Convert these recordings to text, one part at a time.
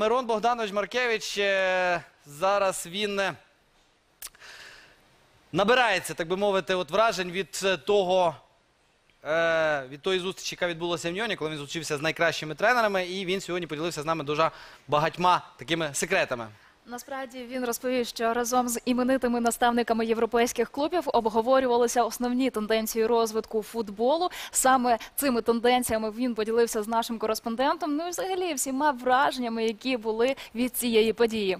Мирон Богданович Маркевич е, зараз він е, набирається, так би мовити, от вражень від е, того. Від тої зустрічі, яка відбулася в Ньоні, коли він зустрівся з найкращими тренерами, і він сьогодні поділився з нами дуже багатьма такими секретами. Насправді він розповів, що разом з іменитими наставниками європейських клубів обговорювалися основні тенденції розвитку футболу. Саме цими тенденціями він поділився з нашим кореспондентом. Ну і взагалі всіма враженнями, які були від цієї події.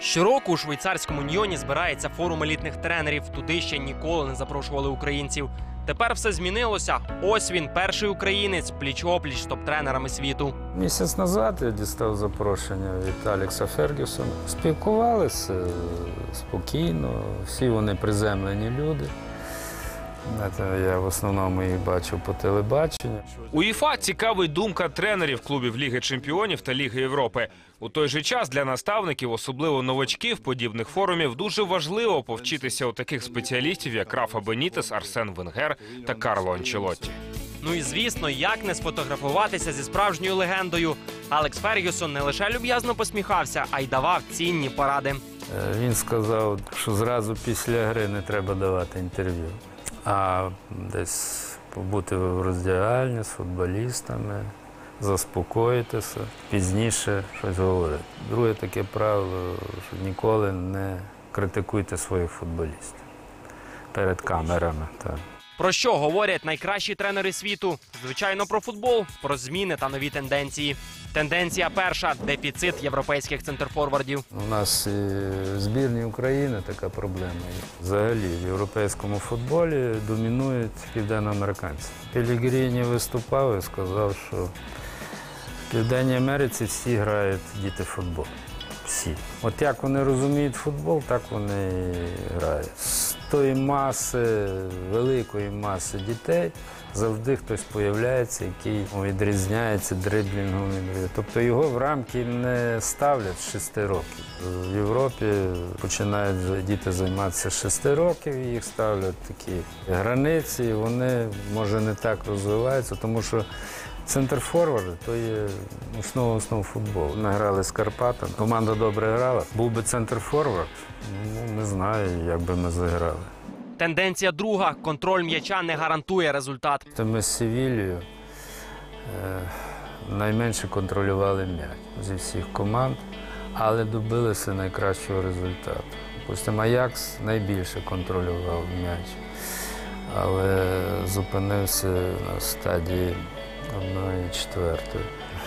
Щороку у швейцарському Ньйоні збирається форум елітних тренерів. Туди ще ніколи не запрошували українців. Тепер все змінилося. Ось він, перший українець, пліч-опліч топ-тренерами світу. Місяць назад я дістав запрошення від Алекса Фергюсона. Спілкувалися е, спокійно, всі вони приземлені люди. Знаєте, Я в основному їх бачив по телебаченню. УЄФА цікавить думка тренерів клубів Ліги Чемпіонів та Ліги Європи. У той же час для наставників, особливо новачків подібних форумів, дуже важливо повчитися у таких спеціалістів, як Рафа Бенітес, Арсен Венгер та Карло Анчелотті. Ну і звісно, як не сфотографуватися зі справжньою легендою. Алекс Фергюсон не лише люб'язно посміхався, а й давав цінні поради. Е, Він сказав, що зразу після гри не треба давати інтерв'ю, а десь побути в роздягальні з футболістами, заспокоїтися, пізніше щось говорити. Друге таке правило, що ніколи не критикуйте своїх футболістів перед камерами. Так. Про що говорять найкращі тренери світу? Звичайно, про футбол, про зміни та нові тенденції. Тенденція перша дефіцит європейських центрфорвардів. У нас і в збірній України така проблема. Взагалі в європейському футболі домінують південноамериканці. Пелігріні виступав і сказав, що в Південній Америці всі грають діти в футбол. Всі. От як вони розуміють футбол, так вони грають. З тої маси, великої маси дітей завжди хтось появляється, який відрізняється дриблінгом. Тобто його в рамки не ставлять з 6 років. В Європі починають діти займатися з 6 років, їх ставлять такі границі, вони може не так розвиваються, тому що Центр форвард то є основа основ футболу. Ми грали з Карпатом. Команда добре грала. Був би центр форвард, ну не знаю, як би ми заграли. Тенденція друга контроль м'яча не гарантує результат. Ми з Севілією е, найменше контролювали м'яч зі всіх команд, але добилися найкращого результату. Допустимо, Аякс найбільше контролював м'яч, але зупинився на стадії одної четвертої.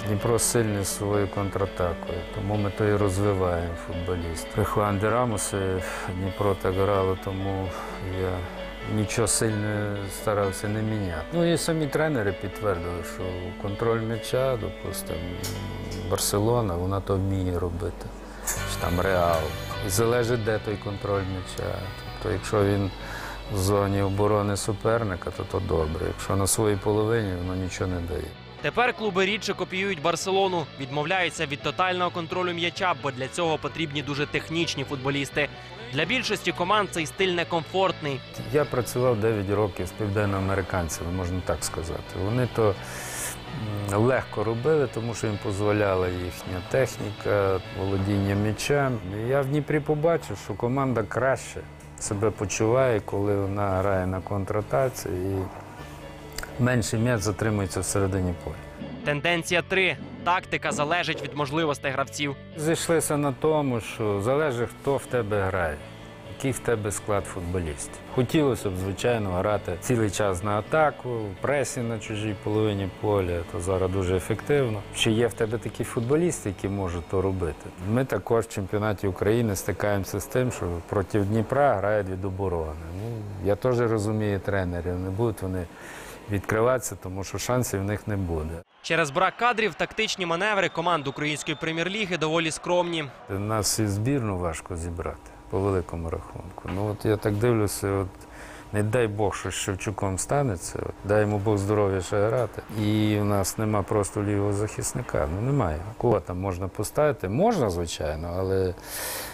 Дніпро сильний своєю контратакою, тому ми то і розвиваємо футболістів. При Рамосі Дніпро так грало, тому я нічого сильно старався не міняти. Ну і самі тренери підтвердили, що контроль м'яча, допустимо, Барселона, вона то вміє робити. Чи там Реал. І залежить, де той контроль м'яча. Тобто, якщо він в зоні оборони суперника, то то добре. Якщо на своїй половині, воно нічого не дає. Тепер клуби рідше копіюють Барселону, відмовляються від тотального контролю м'яча, бо для цього потрібні дуже технічні футболісти. Для більшості команд цей стиль некомфортний. Я працював 9 років з південноамериканцями, можна так сказати. Вони то легко робили, тому що їм дозволяла їхня техніка, володіння м'ячем. Я в Дніпрі побачив, що команда краще себе почуває, коли вона грає на контратаці і менше м'яч затримується всередині поля. Тенденція 3. Тактика залежить від можливостей гравців. Зійшлися на тому, що залежить, хто в тебе грає, який в тебе склад футболістів. Хотілося б, звичайно, грати цілий час на атаку, в пресі на чужій половині поля, то зараз дуже ефективно. Чи є в тебе такі футболісти, які можуть то робити? Ми також в чемпіонаті України стикаємося з тим, що проти Дніпра грають від оборони. Ну, я теж розумію тренерів, не будуть вони відкриватися, тому що шансів в них не буде. Через брак кадрів тактичні маневри команд української прем'єр-ліги доволі скромні. Нас і збірну важко зібрати по великому рахунку. Ну от я так дивлюся, от не дай Бог, що з Шевчуком станеться, от, дай йому Бог здоров'я ще грати. І у нас нема просто лівого захисника. Ну немає. Кого там можна поставити? Можна, звичайно, але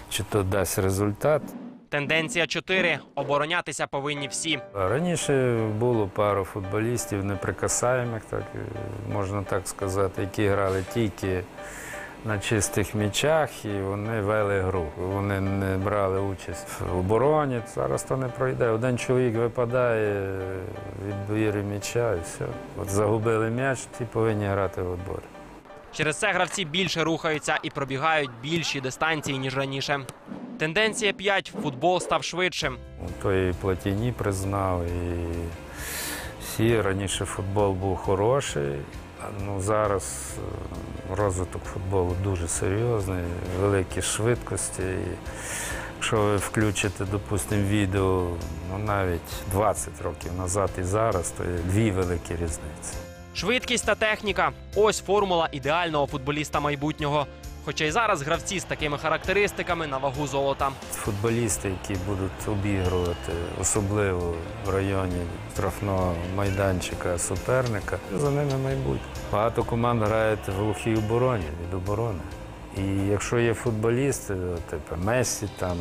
чи то дасть результат? Тенденція 4. Оборонятися повинні всі. Раніше було пару футболістів неприкасаємих, так е, можна так сказати, які грали тільки на чистих м'ячах і вони вели гру. Вони не брали участь в обороні. Зараз то не пройде. Один чоловік випадає від довіри м'яча і все. От загубили м'яч, ті повинні грати в відборі. Через це гравці більше рухаються і пробігають більші дистанції, ніж раніше. Тенденція 5. Футбол став швидшим. То і Платіні признав, і всі раніше футбол був хороший. Ну, зараз е, розвиток футболу дуже серйозний, великі швидкості. І якщо ви включите, допустимо, відео ну, навіть 20 років назад і зараз, то є дві великі різниці. Швидкість та техніка ось формула ідеального футболіста майбутнього. Хоча й зараз гравці з такими характеристиками на вагу золота. Футболісти, які будуть обігрувати, особливо в районі штрафного майданчика суперника, за ними майбутнє. Багато команд грають в глухій обороні від оборони. І якщо є футболісти, типу Месі, там,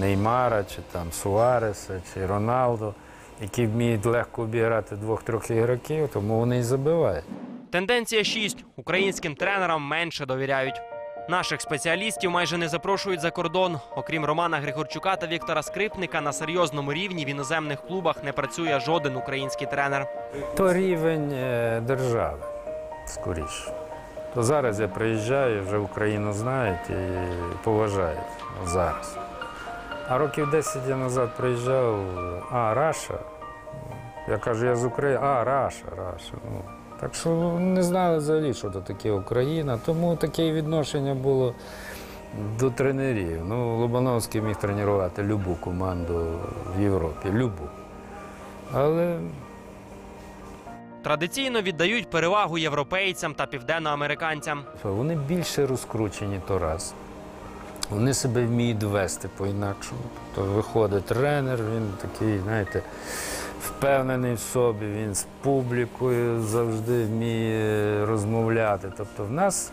Неймара, чи там Суареса, чи Роналдо, які вміють легко обіграти двох-трьох ігроків, тому вони і забивають. Тенденція 6. Українським тренерам менше довіряють. Наших спеціалістів майже не запрошують за кордон. Окрім Романа Григорчука та Віктора Скрипника, на серйозному рівні в іноземних клубах не працює жоден український тренер. То рівень е, держави, скоріше. То зараз я приїжджаю, вже Україну знають і поважають зараз. А років 10 я назад приїжджав, а, Раша. Я кажу, я з України, а, Раша, Раша. Ну, так що не знали взагалі, що це таке Україна. Тому таке відношення було до тренерів. Ну, Лобановський міг тренувати любу команду в Європі, любу. Але Традиційно віддають перевагу європейцям та південноамериканцям. Вони більше розкручені то раз. Вони себе вміють вести по-інакшому. Тобто виходить тренер, він такий, знаєте, впевнений в собі, він з публікою завжди вміє розмовляти. Тобто в нас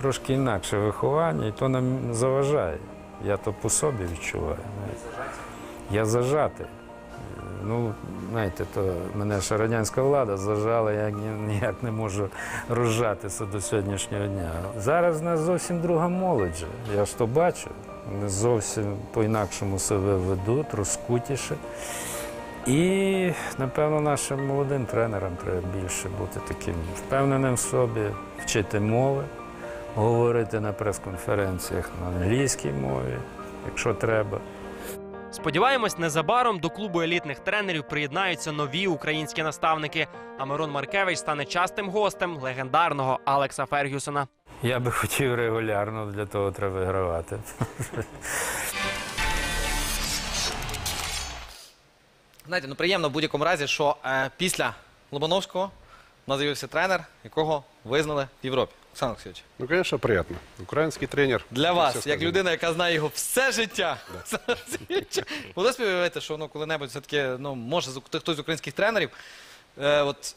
трошки інакше виховання, і то нам заважає. Я то по собі відчуваю. Я зажатий. Ну, знаєте, то мене ще радянська влада зажала, я ніяк не можу розжатися до сьогоднішнього дня. Зараз в нас зовсім друга молодь. Я ж то бачу. Вони зовсім по-інакшому себе ведуть, розкутіше. І, напевно, нашим молодим тренерам треба більше бути таким впевненим в собі, вчити мови, говорити на прес-конференціях на англійській мові, якщо треба. Сподіваємось, незабаром до клубу елітних тренерів приєднаються нові українські наставники. А Мирон Маркевич стане частим гостем легендарного Алекса Фергюсона. Я би хотів регулярно, для того треба вигравати. Знаєте, ну приємно в будь-якому разі, що е, після Лобановського у нас з'явився тренер, якого визнали в Європі. Олександр Олексійович, Ну, конечно, приятно. Украинский тренер. для вас, як людина, яка знає його все життя, Олександр Олексійович, могли собі що ну, коли-небудь все-таки ну, може хтось з українських тренерів е, от,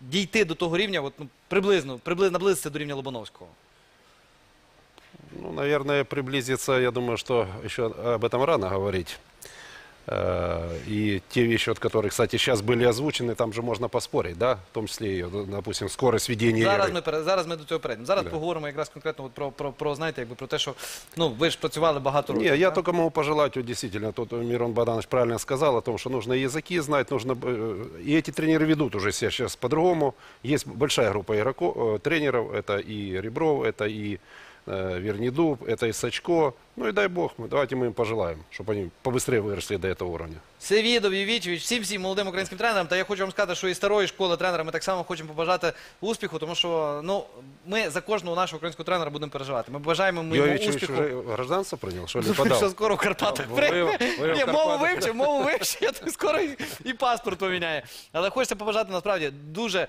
дійти до того рівня, от, ну, приблизно, приблизно наблизитися до рівня Лобановського. Ну, наверное, приблизиться, я думаю, что еще об этом рано говорить. Э, И те вещи, от которых, кстати, сейчас были озвучены, там же можно поспорить, да? В том числе, и, допустим, скорость ведения Зараз игры. ми, пере- зараз ми до цього перейдемо. Зараз Да. поговоримо якраз конкретно от про, про, про, знаєте, якби про те, що ну, ви ж працювали багато років. Не, я так? только могу пожелать, вот действительно, тут Мирон Богданович правильно сказал о том, что нужно языки знать, нужно... э, И эти тренеры ведут уже себя сейчас по-другому. Есть большая группа игроков, э, тренеров, это и Ребров, это и э, Вернидуб, это и Сачко. Ну и дай бог, мы, давайте мы им пожелаем, чтобы они побыстрее выросли до этого уровня. Севідов, Євічевич, всім всім молодим українським тренерам. Та я хочу вам сказати, що і старої школи тренера ми так само хочемо побажати успіху, тому що ну ми за кожного нашого українського тренера будемо переживати. Ми бажаємо йому Йовичевич успіху. уже гражданство принял, что ли, Ну, подал? Що скоро в Карпатах Ви- прийме. ви- ви в Ні, мову Карпатах. вивчив, мову вивчив, я так скоро і, і паспорт поміняє. Але хочеться побажати насправді дуже,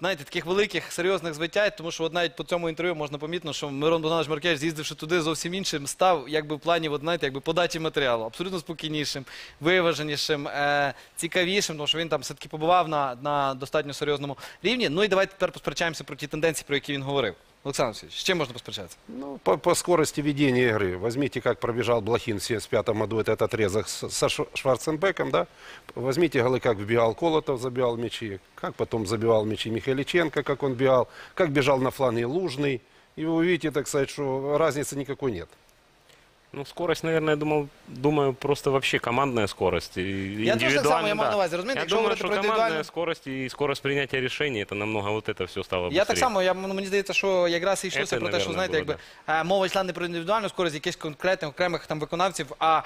знаєте, таких великих, серйозних звитять, тому що от навіть по цьому інтерв'ю можна помітно, що Мирон Богданович Маркевич, з'їздивши туди зовсім іншим, став якби в плані, от, знаєте, якби подачі матеріалу, абсолютно спокійнішим, виваженішим, е, цікавішим, тому що він там все-таки побував на, на достатньо серйозному рівні. Ну і давайте тепер посперечаємося про ті тенденції, про які він говорив. Олександр Олексійович, з чим можна посперечатися? Ну, по, по скорости ведения игры. Возьмите, как пробежал Блохин в 75 году этот отрезок с- со Ш- Шварценбеком, да? Возьмите голы, как вбегал Колотов, забивал мячи, как потом забивал мячи Михайличенко, как он бегал, как бежал на фланге Лужный. И вы увидите, так сказать, что разницы никакой нет. Ну, скорость, наверное, я думал, думаю, просто вообще командная скорость. И Я теж так само, я индивидуально, мав да. на увазі, розумієте, Я якщо думаю, говорити что про командная індивідуальну... скорость и скорость принятия решений, это намного вот это все стало Я так быстрее. само, я, ну, мені здається, що якраз і йшлося Це, про те, що наверно, знаєте, було, якби е, мова йшла не про індивідуальну скорість якихось конкретних окремих там виконавців, а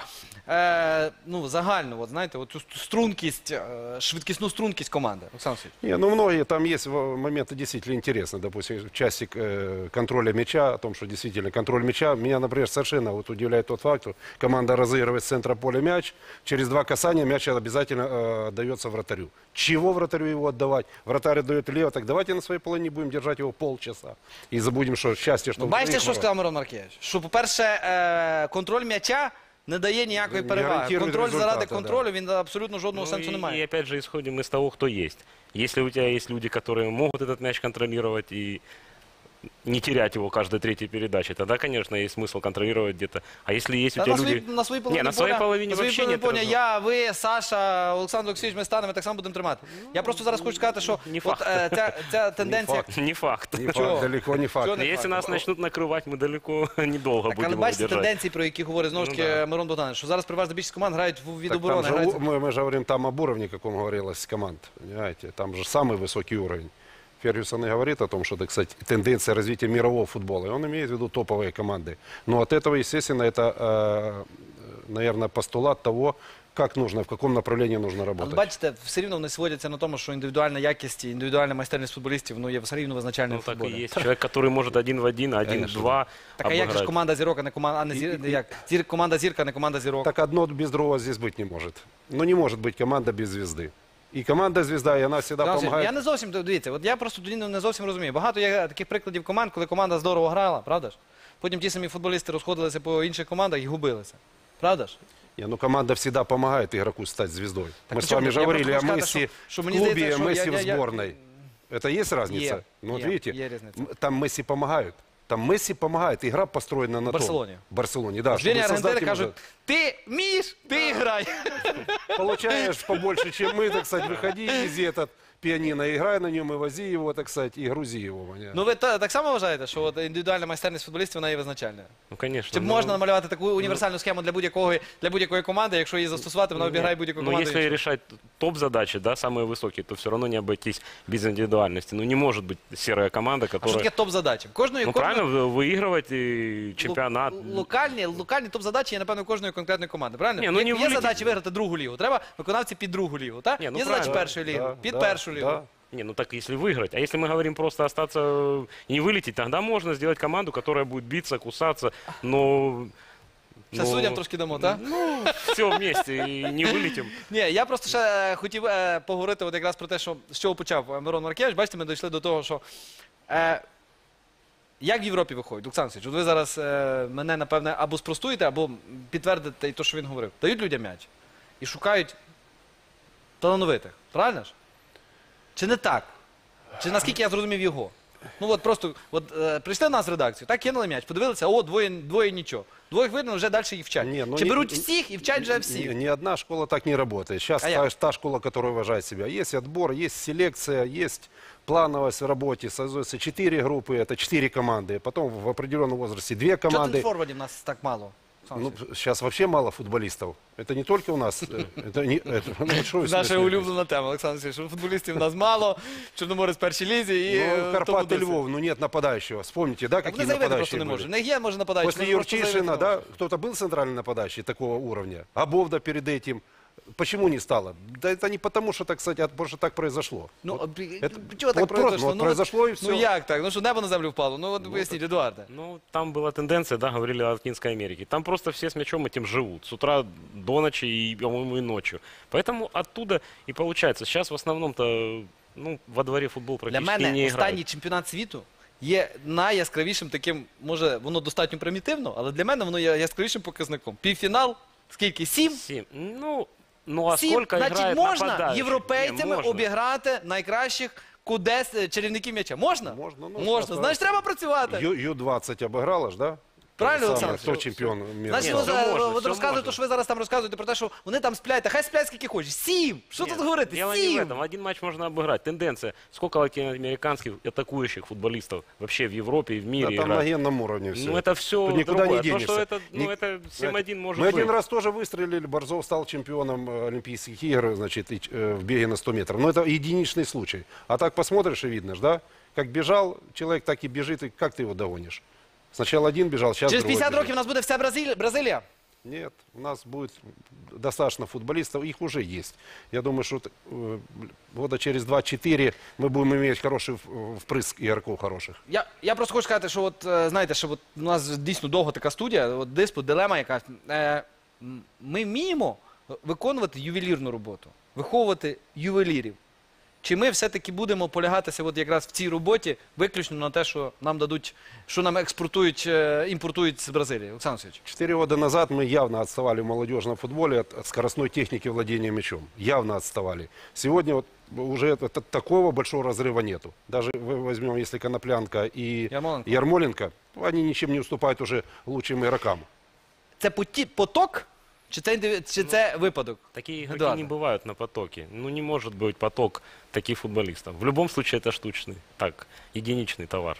е, ну, загальну, от, знаєте, от цю стрункість, е, швидкісну стрункість команди. Олександр Олексійович. Не, ну многие, там есть в- моменты действительно интересные. Допустим, в части э, контроля мяча, о том, что действительно контроль мяча. Меня, например, совершенно вот удивляет тот факт, что команда разыгрывает с центра поля мяч, через два касания мяч обязательно э, отдается вратарю. Чего вратарю его отдавать? Вратарь отдает влево, так давайте на своей половине будем держать его полчаса. И забудем, что счастье, что... Ну, в бачите, других що воротах. сказав Мирон Маркевич? Що, по-перше, е, контроль м'яча не дає ніякої Не переваги. гарантує Контроль заради результата, да. контролю, він абсолютно жодного Ну, сенсу не и, має. и опять же исходим из того, кто есть. Если у тебя есть люди, которые могут этот мяч контролировать и не терять его каждой третьей передаче, тогда, конечно, есть смысл контролировать где-то. А если есть у Та тебя на, люди... своїй, на своїй половині Не, на своей поля- половине на своїй вообще половині нет поля разного. я, ви, Саша, Олександр Олексійович, ми станемо так само будемо тримати. Я просто зараз хочу сказати, що Не от, факт. е, ця, ця тенденція... факт. Не факт. Не Чего? факт, далеко не факт. Чего не Если факт. нас начнут накрывать, мы далеко недолго Так, але будем его бачите держать. тенденції, про які говорить знову ж Ну, таки да. Мирон Богданович, що зараз переважна більшість команд грають в- від Так там оборони. же грають... у- мы, мы же говорим там об уровне, каком говорилось команд. Понимаете? Там же самый высокий уровень. Фергюсон и говорит о том, что это, кстати, тенденция развития мирового футбола. И он имеет в виду топовые команды. Но от этого, естественно, это, э, наверное, постулат того, как нужно, в каком направлении нужно Але работать. бачите, все рівно вони сводяться на тому, що індивідуальна якість і індивідуальна майстерність футболістів ну, є все рівно визначальним Ну, в так и футболі. есть. Человек, который может один в один, один в Конечно. два Так а як же ж обыграть. команда зірок, а не команда, а не зір... як? Зір... команда зірка, а не команда зірок? Так одно без другого здесь быть не может. Ну, не может быть команда без звезды. И команда звезда, и она всегда Олександр, помогает. Я не зовсім дивіться, от я просто тоді не зовсім розумію. Багато є таких прикладів команд, коли команда здорово грала, правда ж? Потім ті самі футболісти розходилися по інших командах і губилися. Правда ж? Не, ну команда всегда помогает игроку стать звездой. Так Мы при с чём вами тут? же Я говорили о просто хочу Месси сказать, что- что в мне клубе, здається, що Месси я- в я- я- сборной. Это есть разница? Е, ну, вот е, видите, є різниця. м, там Месси помогают. Там Месси помогает. Игра построена на В Барселоне. том. В Барселоне, да. Жені чтобы создать Аргентини им кажуть, ти вмієш, ти грай. уже- Получаешь побольше, чем мы, так сказать, выходи, вези этот пианино, играй на нем и вози его, так сказать, и грузи его. понятно? Ну ви та- так само вважаєте, що от індивідуальна майстерність футболістів вона є визначальною? Ну, конечно. Чи ну, можна намалювати таку універсальну схему для будь-якої для будь-якої команди, якщо її застосувати, вона обіграє будь-яку Ну, команду? если решать топ-задачи, да, самые высокие, то все равно не обойтись без индивидуальности. Ну, не может быть серая команда, А що которая... таке топ-задачі? В Кожної Ну, кожної- правильно, вы- выигрывать и чемпионат. Лу- Локальні, локальні топ-задачі є, напевно, у кожної конкретної команди. Правильно? Ні, ну, є, не є вилетіть. задачі виграти другу лігу. Треба виконавці під другу лігу. Так? Ні, ну, є задачі правильно. першої ліги, Да, під да, першу лігу. да. Не, ну так если выиграть. А если мы говорим просто остаться э, и не вылететь, тогда можно сделать команду, которая будет биться, кусаться, но... Ще суддям трошки дамо, так? Ну, все вместе и не вылетим. Ні, я просто ще е, хотів е, поговорити от якраз про те, що з чого почав е, Мирон Маркевич. Бачите, ми дійшли до того, що е, як в Європі виходить, Олександр Сич, от ви зараз е, мене, напевне, або спростуєте, або підтвердите і те, що він говорив. Дають людям м'яч і шукають талановитих. Правильно ж? Чи не так? Чи наскільки я зрозумів його? Ну от просто от, е, прийшли в нас в редакцію, так кинули м'яч, подивилися, о, двоє, двоє нічого. Двоїх видно, вже далі їх вчать. Не, ну Чи не- беруть не- всіх і вчать вже всіх? Ни, ни одна школа так не работает. Сейчас А та, як? та школа, которая уважает себя. Есть отбор, есть селекция, есть плановость в работе. Создаются четыре группы, это четыре команды. Потом в определенном возрасте две Чого команды. тут форвардів нас так мало? Олександр Ну, Олексійович? сейчас вообще мало футболистов. Это не только у нас. э, Это не, это, ну, что вы Наша смеетесь? улюблена тема, Олександр Олексійович, що футболістів у нас мало, Чорноморець в першій лізі і е, Ну, Карпаты тому досі. Львов, ну нет нападающего. Вспомните, да, Так какие вони заявити просто нападающие не были? можуть. В них є, може, нападаючий. После але просто Юрчишина, заявити не да, можуть. кто-то был центральный нападающий такого уровня? А Бовда перед этим? Почему не стало? Да это не потому, что, так сказать, а потому что так произошло. Ну, Вот а, бі- это- чого так вот просто, произошло? вот Ну, произошло и Ну все. як так? Ну що небо на землю впало? Ну от поясніть, Едуарде. Ну, там была тенденция, да, говорили о Латинской Америке. Там просто все с мячом этим живут. С утра до ночи и, по-моему, и ночью. Поэтому оттуда и получается. Сейчас в основном-то, ну, во дворе футбол Для практически мене не останній играют. чемпіонат світу є найяскравішим таким, може, воно достатньо примітивно, але для мене воно є яскравішим показником. Півфінал, скільки? Сім? Семь. Ну, ну а Сім. сколько Значить, играет можна нападающих? європейцями Не, можна. обіграти найкращих кудес е, чарівників м'яча? Можна? Можна, ну, Можна. зараз- Значить, треба працювати. Ю- Ю-20 обіграла ж, да? Правильно, Тот самый, Олександр? Кто чемпион мира? Значить, Ні, ви все за- можна, от все розказуєте, можна. що ви зараз там розказуєте про те, що вони там сплять, та хай сплять скільки хочеш. Сім! Що Нет, тут говорити? Дело не в Сім! этом. Один матч можно обыграть. Тенденция. Сколько латиноамериканских атакующих футболистов вообще в Европе и в Да, мире там на играют? генном уровне все. Ну, это все Тут никуда другое. не То, что денешься. это, ну, Ни- это 7-1 может Мы быть. один раз тоже выстрелили, Борзов стал чемпионом э, Олимпийских игр, значит, и, э, в беге на 100 метров. Но это единичный случай. А так посмотришь и видно, ж, да? Как бежал человек, так и бежит, и как ты его догонишь? Сначала один бежал, сейчас Через другой 50 бежит. років у нас буде вся Бразилія. Бразилія. Нет, у нас будет достаточно футболистов, их уже есть. Я думаю, что э, года через 2-4 мы будем иметь хороший в- впрыск игроков хороших. Я, я просто хочу сказати, що от, е, знаєте, що от у нас дійсно довго така студія, от диспут, дилема якась. Е, м, ми вміємо виконувати ювелірну роботу, виховувати ювелірів. Чи ми все-таки будемо полягатися от якраз в цій роботі виключно на те, що нам дадуть, що нам експортують, е, імпортують з Бразилії? Олександр Васильович. Четыре года назад мы явно отставали в молодежном футболе от, от скоростной техники владения мячом. Явно отставали. Сегодня вот уже это- т- такого большого разрыва нету. Даже вы возьмем, если Коноплянка и Ярмоленко. Ярмоленко, они ничем не уступают уже лучшим игрокам. Це поті- поток, чи це, індиві- чи це випадок? Такие игроки Да, не да. бывают на потоке. Ну, не может быть поток таких футболистов. В любом случае, это штучный, так, единичный товар.